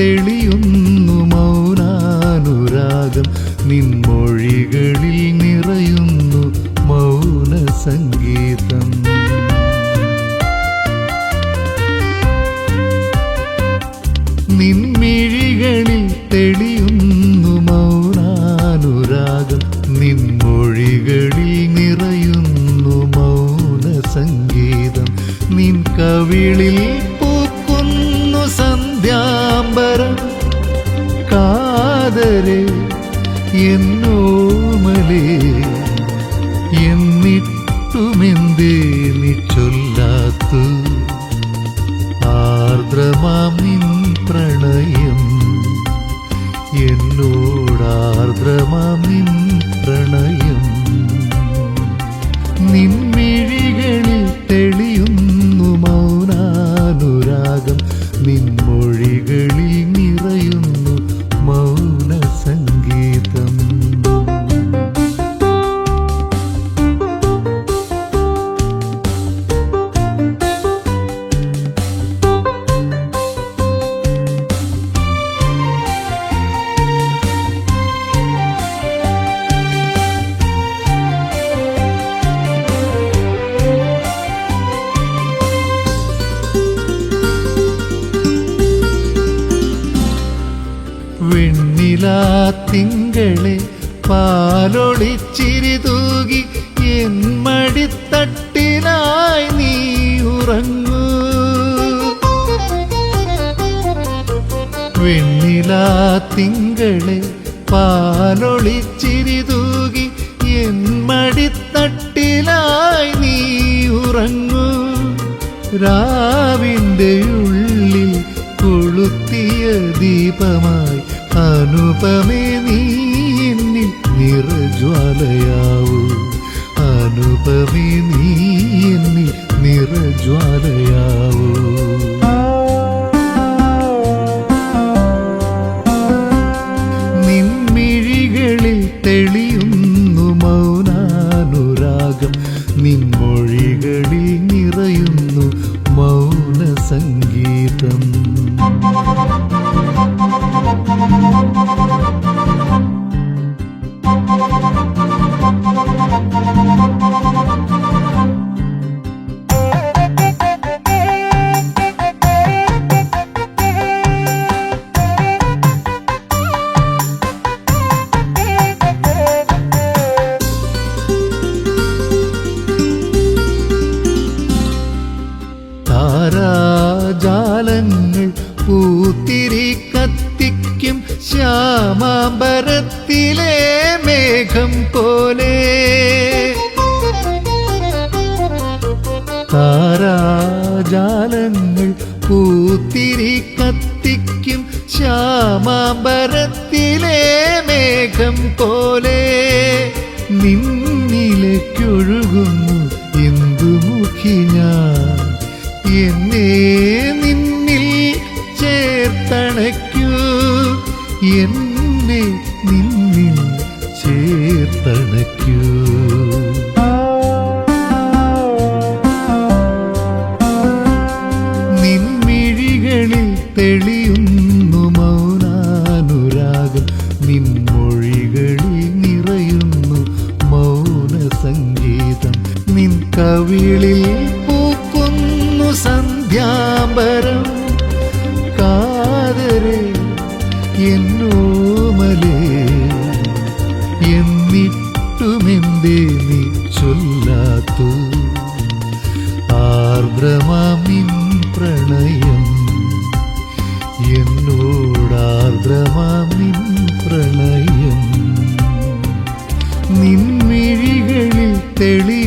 തെളിയുന്നു മൗനാനുരാഗം. നിൻമൊഴികളിൽ നിറയുന്നു മൗന സംഗീതം നിൻമിഴികളിൽ തെളിയുന്നു മൗനാനുരാഗം. നിൻമൊഴികളിൽ നിറയുന്നു മൗന സംഗീതം നിൻ കവിളിൽ കാതരെ എന്നോമലേ എന്നിട്ടുമെന്തേ നീ ചൊല്ലാത്തു? പ്രണയം എന്നോടാർദ്രമാം വെണ്ണിലാ തിങ്കളെ പാലൊളിച്ചിരി തൂകി എൻ മടിത്തട്ടിനായി നീ ഉറങ്ങൂ. വെണ്ണിലാ തിങ്കളെ പാലൊളിച്ചിരി തൂകി എൻ മടിത്തട്ടിലായി നീ ഉറങ്ങൂ. രാവിന്റെ ഉള്ളിൽ കൊളുത്തിയ ദീപമായി അനുപമേ നീ നിറജ്വാലയാവൂ. അനുപമേ നീ നിറജ്വാലയാവൂ. നിൻമിഴികളിൽ തെളിയുന്നു മൗനാനുരാഗം. നിൻമൊഴികളിൽ നിറയുന്നു മൗന സംഗീതം താരാജാലങ്ങൾ പൂത്തിരി കത്തിക്കും ശ്യാമാമ്പരത്തിലെ മേഘം പോലെ. താരാജാലങ്ങൾ പൂത്തിരി കത്തിക്കും ശ്യാമാമ്പരത്തിലെ മേഘം പോലെ. നിന്നിലേക്കൊഴുകുന്നു എന്തുമുഖി ഞാൻ? എന്നെ നിന്നിൽ ചേർത്തണയ്ക്കൂ. നിൻമിഴികളിൽ തെളിയുന്നു മൗനാനുരാഗം. നിൻമൊഴികളിൽ നിറയുന്നു മൗന നിൻ കവിളിൽ പൂക്കുന്നു സന്ധ്യാംബരം. കാതരെ എന്നോമലേ എന്നിട്ടുമെന്തേ നീ ചൊല്ലാത്തു. ആർദ്രമാം നിൻ പ്രണയം. എന്നോടാർദ്രമാം നിൻ പ്രണയം. നിൻമിഴികളിൽ തെളിയുന്നു